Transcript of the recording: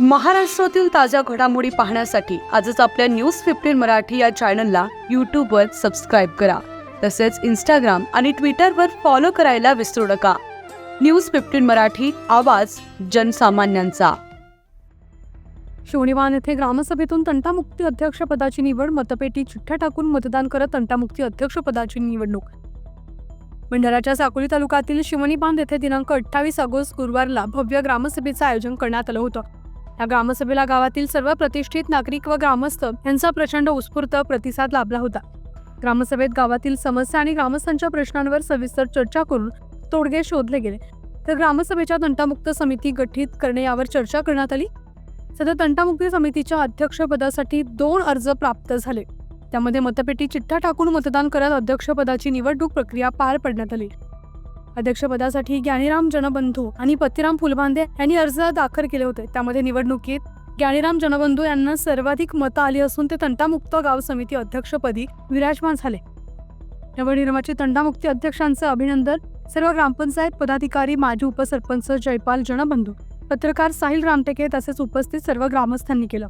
महाराष्ट्रातील ताज्या घडामोडी पाहण्यासाठी आजच आपल्या न्यूज फिफ्टीन मराठी या चॅनलला यूट्यूबवर सबस्क्राईब करा. तसेच इंस्टाग्राम आणि ट्विटरवर फॉलो करायला विसरू नका. न्यूज फिफ्टीन मराठी आवाज जनसामान्यांचा. शिवणीवान येथे ग्रामसभेतून तंटामुक्ती अध्यक्षपदाची निवड मतपेटी चिठ्ठ्या टाकून मतदान करत तंटामुक्ती अध्यक्षपदाची निवडणूक. भंडाराच्या साकोली तालुक्यातील शिवणी बांध येथे दिनांक अठ्ठावीस ऑगस्ट गुरुवारला भव्य ग्रामसभेचं आयोजन करण्यात आलं होतं. या ग्रामसभेला गावातील सर्व प्रतिष्ठित नागरिक व ग्रामस्थ यांचा प्रचंड उत्स्फूर्त प्रतिसाद लाभला होता. ग्रामसभेत गावातील समस्या आणि ग्रामस्थांच्या प्रश्नांवर सविस्तर चर्चा करून तोडगे शोधले गेले. तर ग्रामसभेच्या तंटामुक्त समिती गठीत करणे यावर चर्चा करण्यात आली. सध्या तंटामुक्ती समितीच्या अध्यक्षपदासाठी दोन अर्ज प्राप्त झाले. त्यामध्ये मतपेटी चिठ्ठा टाकून मतदान करत अध्यक्षपदाची निवडणूक प्रक्रिया पार पडण्यात आली. अध्यक्षपदासाठी ज्ञानीराम जनबंधू आणि पतिराम फुलबांदे यांनी अर्ज दाखल केले होते. त्यामध्ये निवडणुकीत ज्ञानीराम जनबंधू यांना सर्वाधिक मतं आली असून ते तंटामुक्त गाव समिती अध्यक्षपदी विराजमान झाले. नवनिर्वाचित तंटामुक्ती अध्यक्षांचं अभिनंदन सर्व ग्रामपंचायत पदाधिकारी माजी उपसरपंच जयपाल जनबंधू पत्रकार साहिल रामटेके तसेच उपस्थित सर्व ग्रामस्थांनी केलं.